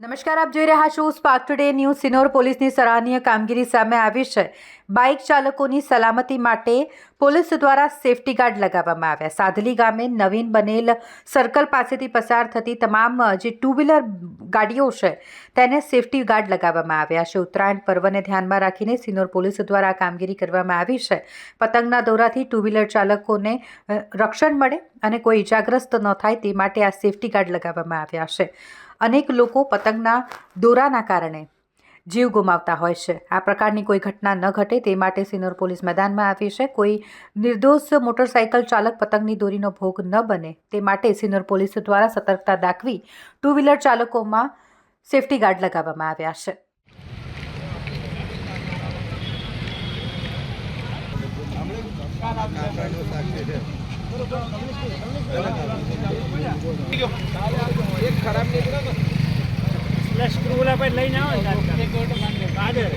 નમસ્કાર, આપ જોઈ રહ્યા છો સ્પાર્ક ટુડે ન્યૂઝ સિનોર પોલીસની સરાહનીય કામગીરી સામે આવી છે. બાઇક ચાલકોની સલામતી માટે પોલીસ દ્વારા સેફટી ગાર્ડ લગાવવામાં આવ્યા. સાધલી ગામે નવીન બનેલ સર્કલ પાસેથી પસાર થતી તમામ જે ટુ વ્હીલર ગાડીઓ છે, તેને સેફટી ગાર્ડ લગાવવામાં આવ્યા છે. ઉત્તરાયણ પર્વને ધ્યાનમાં રાખીને સિનોર પોલીસ દ્વારા કામગીરી કરવામાં આવી છે. પતંગના દોરાથી ટુ વ્હીલર ચાલકોને રક્ષણ મળે અને કોઈ ઇજાગ્રસ્ત ન થાય તે માટે આ સેફટી ગાર્ડ લગાવવામાં આવ્યા છે. અનેક લોકો પતંગના દોરાના કારણે જીવ ગુમાવતા હોય છે. આ પ્રકારની કોઈ ઘટના ન ઘટે તે માટે સિનોર પોલીસ મેદાનમાં આવી છે. કોઈ નિર્દોષ મોટરસાયકલ ચાલક પતંગની દોરીનો ભોગ ન બને તે માટે સિનોર પોલીસ દ્વારા સતર્કતા દાખવી ટુ વ્હીલર ચાલકોમાં સેફટી ગાર્ડ લગાવવામાં આવ્યા છે. એટલે સ્ક્રૂ ઓલા પર લઈને આવો ને તાત્કાલિક. હાજર.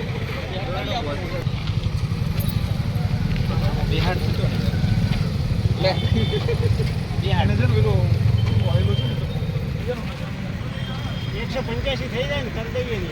એકસો પંચ્યાસી થઈ જાય ને કરી દઈએ